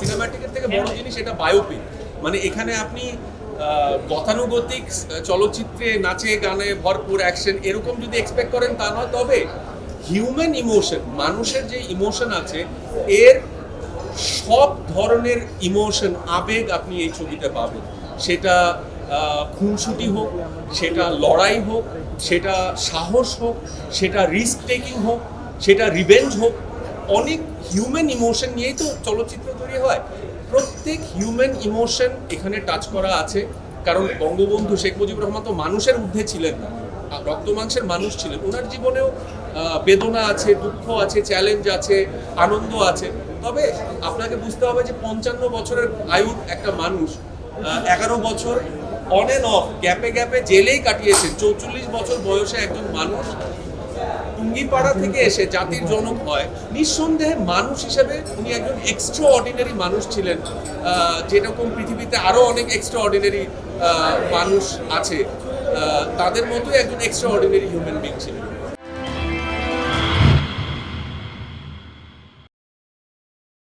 সিনেম্যাটিকের থেকে বড় জিনিস এটা বায়োপিক মানে এখানে আপনি গতানুগতিক চলচ্চিত্রে নাচে, গানে ভরপুর অ্যাকশন এরকম যদি এক্সপেক্ট করেন তা নয়, তবে হিউম্যান ইমোশন মানুষের যে ইমোশন আছে, এর সব ধরনের ইমোশন আবেগ আপনি এই ছবিতে পাবেন। সেটা খুনসুটি হোক, সেটা লড়াই হোক, সেটা সাহস হোক, সেটা রিস্ক টেকিং হোক, সেটা রিভেঞ্জ হোক অনেক হিউম্যান ইমোশন নিয়েই তো চলচ্চিত্র তৈরি হয়। প্রত্যেক হিউম্যান ইমোশন এখানে টাচ করা আছে। কারণ বঙ্গবন্ধু শেখ মুজিবুর রহমান তো মানুষের ঊর্ধ্বে ছিলেন না। রক্ত মাংসের মানুষ ছিলেন। ওনার জীবনেও বেদনা আছে, দুঃখ আছে চ্যালেঞ্জ আছে, আনন্দ আছে। তবে আপনাকে বুঝতে হবে যে পঞ্চান্ন বছরের আয়ুর একটা মানুষ এগারো বছর অন এন্ড অফ গ্যাপে গ্যাপে জেলেই কাটিয়েছেন। চৌচল্লিশ বছর বয়সে একজন মানুষ টুঙ্গিপাড়া থেকে এসে জাতির জনক হয়। নিঃসন্দেহে মানুষ হিসেবে উনি একজন এক্সট্রা অর্ডিনারি মানুষ ছিলেন। যেরকম পৃথিবীতে আরও অনেক এক্সট্রা অর্ডিনারি মানুষ আছে। তাদের মতোই একজন এক্সট্রা অর্ডিনারি হিউম্যান বিং ছিলেন।